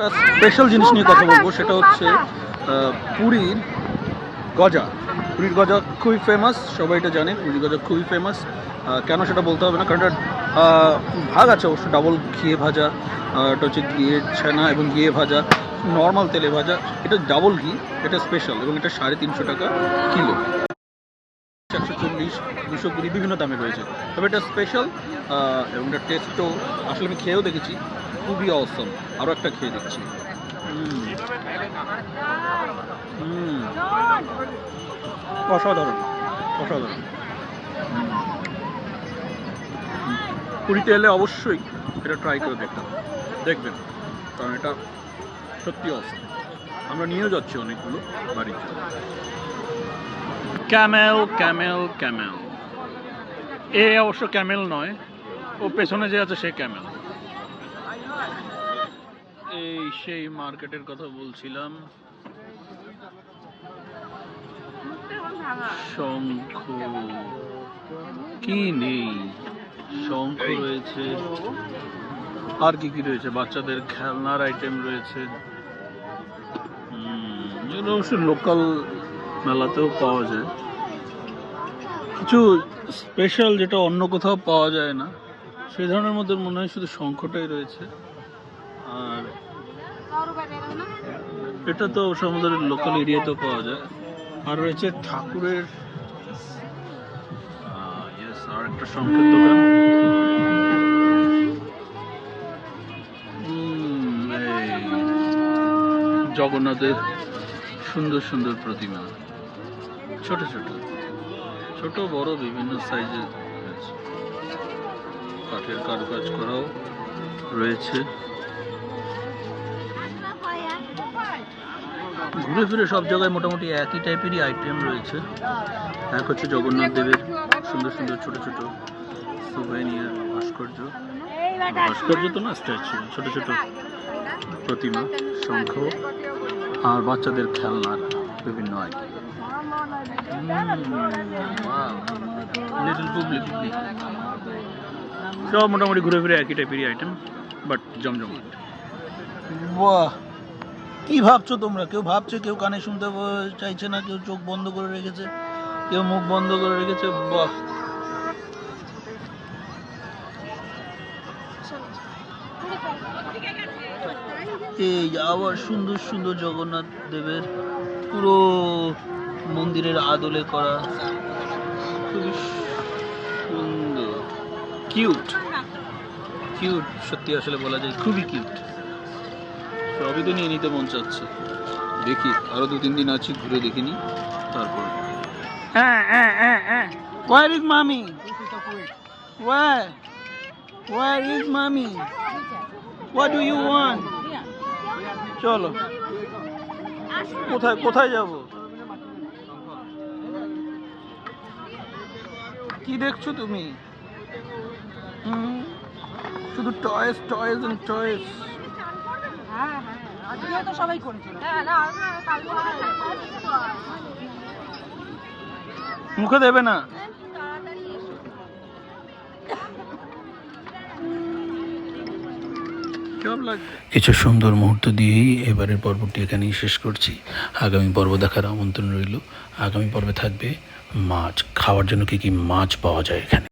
একটা স্পেশাল জিনিস নিয়ে কথা বলব, সেটা হচ্ছে পুরীর গজা। পুরীর গজা খুবই ফেমাস সবাই এটা জানে, পুরীর গজা খুবই ফেমাস কেন সেটা বলতে হবে না, কারণ ভাগ আছে অবশ্য ডাবল ঘিয়ে ভাজা এটা হচ্ছে ঘিয়ে ছানা এবং ঘিয়ে ভাজা নর্মাল তেলে ভাজা, এটা ডাবল ঘি, এটা স্পেশাল এবং এটা সাড়ে তিনশো টাকা কিলো। একশো চল্লিশ দুশো কুড়ি বিভিন্ন দামে রয়েছে। তবে এটা স্পেশাল এবং এটা টেস্টও আসলে আমি খেয়েও দেখেছি, খুবই অসম আরও একটা খেয়ে দেখছি। অসাধারণ অসাধারণ। পুরীতে এলে অবশ্যই এটা ট্রাই করে দেখতে হবে দেখবেন, কারণ এটা সত্যি অসম আমরা নিয়েও যাচ্ছি অনেকগুলো বাড়ির জন্য ক্যামেল ক্যামেল ক্যামেল। এ অবশ্য ক্যামেল নয়, ও পেছনে যে আছে সে ক্যামেল। এই সেই মার্কেটের কথা বলছিলাম। শঙ্খ। কি নেই? শঙ্খ রয়েছে। আর কি কি রয়েছে? বাচ্চাদের খেলনার আইটেম রয়েছে। এগুলো অবশ্য লোকাল মেলাতেও পাওয়া যায়। কিছু স্পেশাল যেটা অন্য কোথাও পাওয়া যায় না, সেই ধরনের মধ্যে মনে হয় শুধু শঙ্খটাই রয়েছে। আর এটা তো অবশ্য আমাদের লোকাল এরিয়াতেও পাওয়া যায়। আর রয়েছে ঠাকুরের আর একটা শঙ্খের দোকান। জগন্নাথের সুন্দর সুন্দর প্রতিমা। ছোট ছোট। ছোট, বড়, বিভিন্ন সাইজের কাঠের কারুকাজ করাও রয়েছে। ঘুরে ফিরে সব জায়গায় মোটামুটি একই টাইপেরই আইটেম রয়েছে। এক হচ্ছে জগন্নাথ দেবের সুন্দর সুন্দর ছোট ছোট সুভেনিয়ার ভাস্কর্য। ভাস্কর্য তো না স্ট্যাচু ছোট ছোট প্রতিমা, শঙ্খ, আর বাচ্চাদের খেলনার বিভিন্ন আইটেম। লিটল পুবলিক সব মোটামুটি ঘুরে ফিরে একই টাইপেরই আইটেম বাট জমজমাট। বাহ! কি ভাবছ তোমরা? কেউ ভাবছে কেউ কানে শুনতে চাইছে না কেউ চোখ বন্ধ করে রেখেছে কেউ মুখ বন্ধ করে রেখেছে বাহ! এই আবার সুন্দর সুন্দর জগন্নাথ দেবের পুরো মন্দিরের আদলে করা খুবই সুন্দর কিউট কিউট সত্যি আসলে বলা যায় খুবই কিউট সবই তো নিয়ে নিতে মন চাচ্ছে দেখি আরও দু তিন দিন আছি ঘুরে দেখিনি তারপর হ্যাঁ হ্যাঁ হ্যাঁ হ্যাঁ Where is mommy? Where? Where is mommy? What do you want? চলো কোথায় কোথায় যাব? কি দেখছ তুমি? শুধু টয়েস টয়েস এন্ড টয়েস সবাই মুখে দেবে না? কিছু সুন্দর মুহূর্ত দিয়েই এবারের পর্বটি এখানেই শেষ করছি। আগামী পর্ব দেখার আমন্ত্রণ রইল। আগামী পর্বে থাকবে মাছ। খাওয়ার জন্য কি কি মাছ পাওয়া যায় এখানে?